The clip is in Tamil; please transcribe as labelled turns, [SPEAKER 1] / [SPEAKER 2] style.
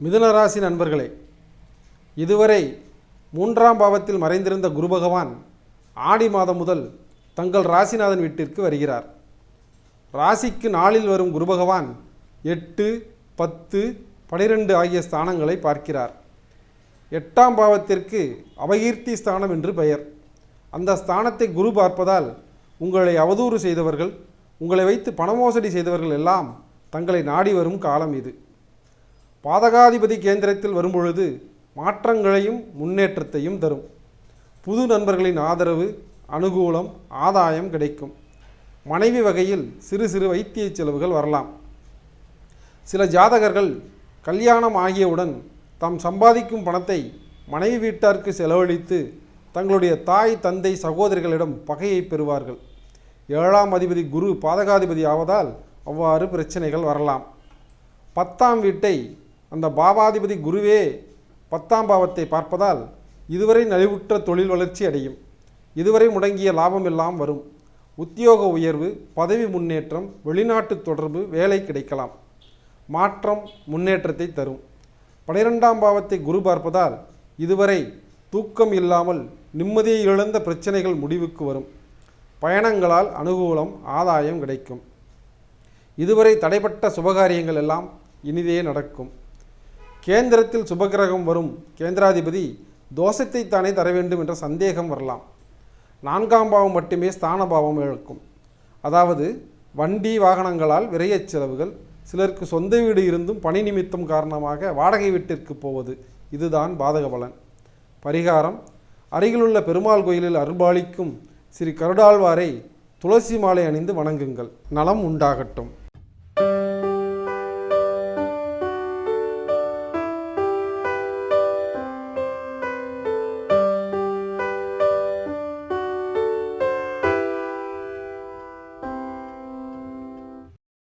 [SPEAKER 1] மிதுனராசி நண்பர்களே இதுவரை மூன்றாம் பாவத்தில் மறைந்திருந்த குரு பகவான் ஆடி மாதம் முதல் தங்கள் ராசிநாதன் வீட்டிற்கு வருகிறார். ராசிக்கு நாளில் வரும் குரு பகவான் எட்டு பத்து பனிரெண்டு ஆகிய ஸ்தானங்களை பார்க்கிறார். எட்டாம் பாவத்திற்கு அபகீர்த்தி ஸ்தானம் என்று பெயர். அந்த ஸ்தானத்தை குரு பார்ப்பதால் உங்களை அவதூறு செய்தவர்கள் உங்களை வைத்து பணமோசடி செய்தவர்கள் எல்லாம் தங்களை நாடி வரும் காலம் இது. பாதகாதிபதி கேந்திரத்தில் வரும்பொழுது மாற்றங்களையும் முன்னேற்றத்தையும் தரும். புது நண்பர்களின் ஆதரவு அனுகூலம் ஆதாயம் கிடைக்கும். மனைவி வகையில் சிறு சிறு வைத்திய செலவுகள் வரலாம். சில ஜாதகர்கள் கல்யாணம் ஆகியவுடன் தாம் சம்பாதிக்கும் பணத்தை மனைவி வீட்டாருக்கு செலவழித்து தங்களுடைய தாய் தந்தை சகோதரிகளிடம் பகையை பெறுவார்கள். ஏழாம் அதிபதி குரு பாதகாதிபதி ஆவதால் அவ்வாறு பிரச்சனைகள் வரலாம். பத்தாம் வீட்டை அந்த பாவாதிபதி குருவே பத்தாம் பாவத்தை பார்ப்பதால் இதுவரை நலிவுற்ற தொழில் வளர்ச்சி அடையும். இதுவரை முடங்கிய லாபம் எல்லாம் வரும். உத்தியோக உயர்வு பதவி முன்னேற்றம் வெளிநாட்டு தொடர்பு வேலை கிடைக்கலாம். மாற்றம் முன்னேற்றத்தை தரும். பனிரெண்டாம் பாவத்தை குரு பார்ப்பதால் இதுவரை தூக்கம் இல்லாமல் நிம்மதியை இழந்த பிரச்சனைகள் முடிவுக்கு வரும். பயணங்களால் அனுகூலம் ஆதாயம் கிடைக்கும். இதுவரை தடைப்பட்ட சுபகாரியங்கள் எல்லாம் இனிதே நடக்கும். கேந்திரத்தில் சுபகிரகம் வரும் கேந்திராதிபதி தோஷத்தை தானே தர வேண்டும் என்ற சந்தேகம் வரலாம். நான்காம் பாவம் மட்டுமே ஸ்தான பாவம் இழக்கும். அதாவது வண்டி வாகனங்களால் விரையச் செலவுகள் சிலருக்கு சொந்த வீடு இருந்தும் பணி நிமித்தம் காரணமாக வாடகை வீட்டிற்கு போவது இதுதான் பாதக பலன். பரிகாரம் அருகிலுள்ள பெருமாள் கோயிலில் அருபாளிக்கும் ஸ்ரீ கருடாழ்வாரை துளசி மாலை அணிந்து வணங்குங்கள். நலம் உண்டாகட்டும்.